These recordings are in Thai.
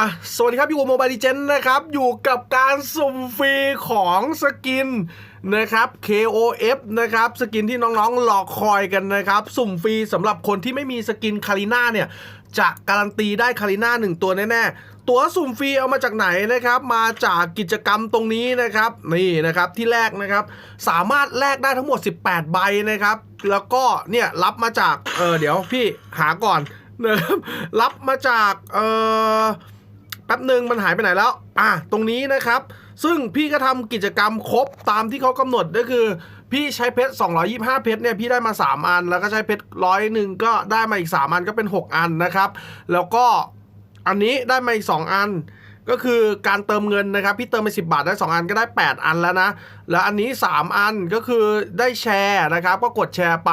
อะสวัสดีครับ อยู่กับโมบายดิเจนนะครับ อยู่กับการสุ่มฟรีของสกินนะครับ KOF นะครับสกินที่น้องๆรอคอยกันนะครับ สุ่มฟรีสำหรับคนที่ไม่มีสกินคาริน่าเนี่ยจะการันตีได้คาริน่าหนึ่งตัวแน่ๆ ตัวสุ่มฟรีเอามาจากไหนนะครับ มาจากกิจกรรมตรงนี้นะครับ นี่นะครับที่แรกนะครับ สามารถแลกได้ทั้งหมด 18 ใบนะครับ แล้วก็เนี่ยรับมาจากเออเดี๋ยวพี่หาก่อนนะครับรับมาจากเออ แป๊บหนึ่งมันหายไปไหนแล้ว อะ ตรงนี้นะครับ ซึ่งพี่ก็ทำกิจกรรมครบตามที่เขากำหนดก็คือ พี่ใช้เพชร 225 เพชรเนี่ยพี่ได้มา 3 อัน แล้วก็ใช้เพชรร้อยหนึ่งก็ได้มาอีก 3 อันก็เป็น 6 อันนะครับ แล้วก็อันนี้ได้มาอีก 2 อันก็คือการเติมเงินนะครับ พี่เติมไป 10 บาทได้ 2 อันก็ได้ 8 อันแล้วนะ แล้วอันนี้ 3 อันก็คือได้แชร์นะครับ ก็กดแชร์ไป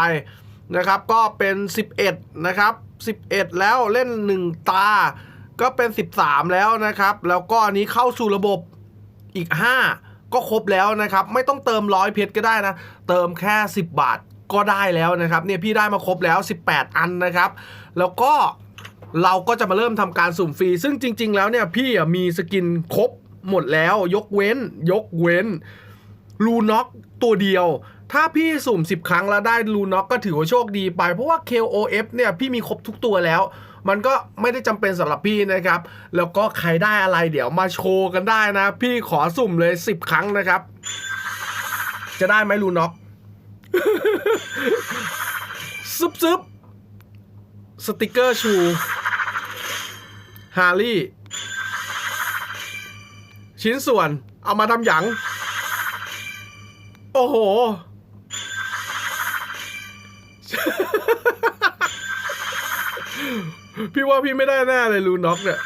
นะครับ ก็เป็น 11 นะครับ 11 แล้วเล่น 1 ตา ก็เป็น 13 แล้วนะครับ แล้วก็อันนี้เข้าสู่ระบบอีก 5 ก็ครบแล้วนะครับ ไม่ต้องเติมร้อยเพชรก็ได้นะ เติมแค่ 10 บาทก็ได้แล้วนะครับ เนี่ยพี่ได้มาครบแล้ว 18 อันนะครับ แล้วก็เราก็จะมาเริ่มทำการสุ่มฟรี ซึ่งจริง ๆ แล้วเนี่ยพี่มีสกินครบหมดแล้ว ยกเว้น ยกเว้นลูน็อกตัวเดียว ถ้าพี่สุ่ม 10 ครั้งแล้วได้ลูน็อกก็ถือว่าโชคดีไป เพราะว่า KOF เนี่ยพี่มีครบทุกตัวแล้ว มันก็ไม่ได้จำเป็นสำหรับพี่นะครับ แล้วก็ใครได้อะไรเดี๋ยวมาโชว์กันได้นะ พี่ขอสุ่มเลย 10 ครั้งนะครับ จะได้ไหมลูน็อกซึบซึบสติกเกอร์ชูฮาร์ลี่ชิ้นส่วนเอามาทำหยัง โอ้โห พี่ว่าพี่ไม่ได้แน่เลยลูน็อกเนี่ย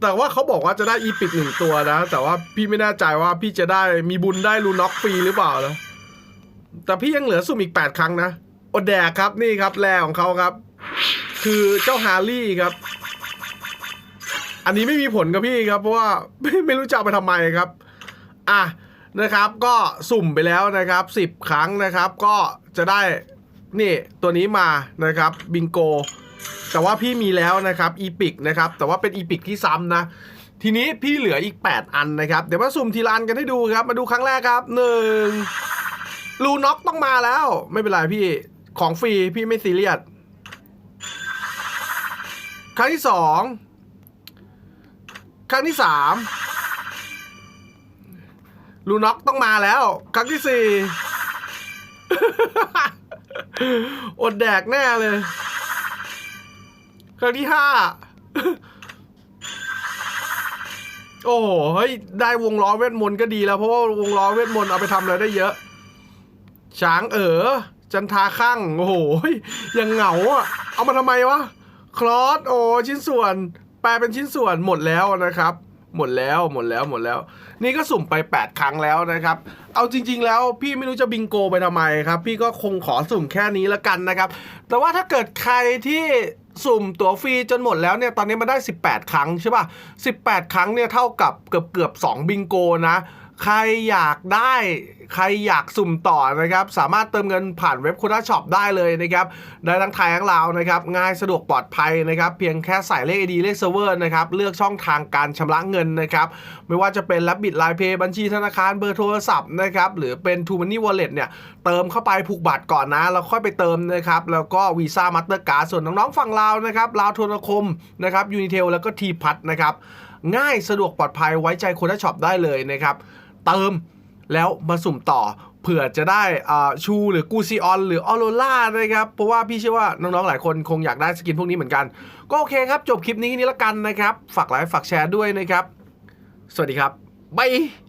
แต่ว่าเขาบอกว่าจะได้อีพิกหนึ่งตัวนะ แต่ว่าพี่ไม่แน่ใจว่าพี่จะได้มีบุญได้ลูน็อกฟรีหรือเปล่านะ แต่พี่ยังเหลือสุ่มอีก 8 ครั้งนะอดแดกครับนี่ครับแรของเขาครับ คือเจ้าฮาร์ลี่ครับ อันนี้ไม่มีผลกับพี่ครับ เพราะว่าไม่ไม่รู้จะเอาไปทำไมครับ อะนะครับ ก็สุ่มไปแล้วนะครับ 10 ครั้งนะครับ ก็จะได้ นี่ตัวนี้มานะครับบิงโก แต่ว่าพี่มีแล้วนะครับอีพิกนะครับแต่ว่าเป็นอีพิกที่ซ้ำนะ ทีนี้พี่เหลืออีก 8 อันนะครับ เดี๋ยวมาสุ่มทีละอันกันให้ดูครับ มาดูครั้งแรกครับหนึ่งลูน็อกต้องมาแล้ว ไม่เป็นไรพี่ของฟรีพี่ไม่ซีเรียสครั้งที่สองครั้งที่สามลูน็อกต้องมาแล้ว ครั้งที่สี่ อดแดกแน่เลย ครั้งที่ห้า โอ้โหเฮ้ย ได้วงล้อเวทมนต์ก็ดีแล้ว เพราะว่าวงล้อเวทมนต์เอาไปทำอะไรได้เยอะ ช้างเอ๋อ จันทาข้างโอ้โหยังเหงาอะ เอามาทำไมวะ คลอส โอ้ชิ้นส่วน แปลเป็นชิ้นส่วนหมดแล้วนะครับ หมดแล้วหมดแล้วหมดแล้ว นี่ก็สุ่มไป 8 ครั้งแล้วนะครับ เอาจริง ๆ แล้วพี่ไม่รู้จะบิงโกไปทำไมครับ พี่ก็คงขอสุ่มแค่นี้แล้วกันนะครับ แต่ว่าถ้าเกิดใครที่สุ่มตั๋วฟรีจนหมดแล้วเนี่ยตอนนี้มันได้ 18 ครั้งใช่ป่ะ 18 ครั้งเนี่ยเท่ากับเกือบเกือบ2บิงโกนะ ใครอยากได้ใครอยากสุ่มต่อนะครับ สามารถเติมเงินผ่านเว็บคุณช็อปได้เลยนะครับได้ทั้งไทยทั้งลาวนะครับ ง่ายสะดวกปลอดภัยนะครับ เพียงแค่ใส่เลข ID เลขเซิร์ฟเวอร์นะครับ เลือกช่องทางการชำระเงินนะครับ ไม่ว่าจะเป็นรับบิดไลน์เพย์บัญชีธนาคารเบอร์โทรศัพท์นะครับ หรือเป็น t ูมันนี่วอลเล็ตเนี่ย เติมเข้าไปผูกบัตรก่อนนะ แล้วค่อยไปเติมนะครับ แล้วก็วีซ่ามาสเตอร์การ์ดส่วนน้องๆฝั่งลาวนะครับลาวโทรคมนะครับยูนิเทลแล้วก็ทีพัทนะครับง่ายสะดวกปลอดภัยไว้ใจคนช็อปได้เลยนะครับ เติม แล้วมาสุ่มต่อเผื่อจะได้ชูหรือกูซิออนหรือออโรล่านะครับ เพราะว่าพี่เชื่อว่าน้องๆ หลายคนคงอยากได้สกินพวกนี้เหมือนกัน ก็โอเคครับ จบคลิปนี้แค่นี้ละกันนะครับ ฝากไลค์ฝากแชร์ด้วยนะครับ สวัสดีครับ บาย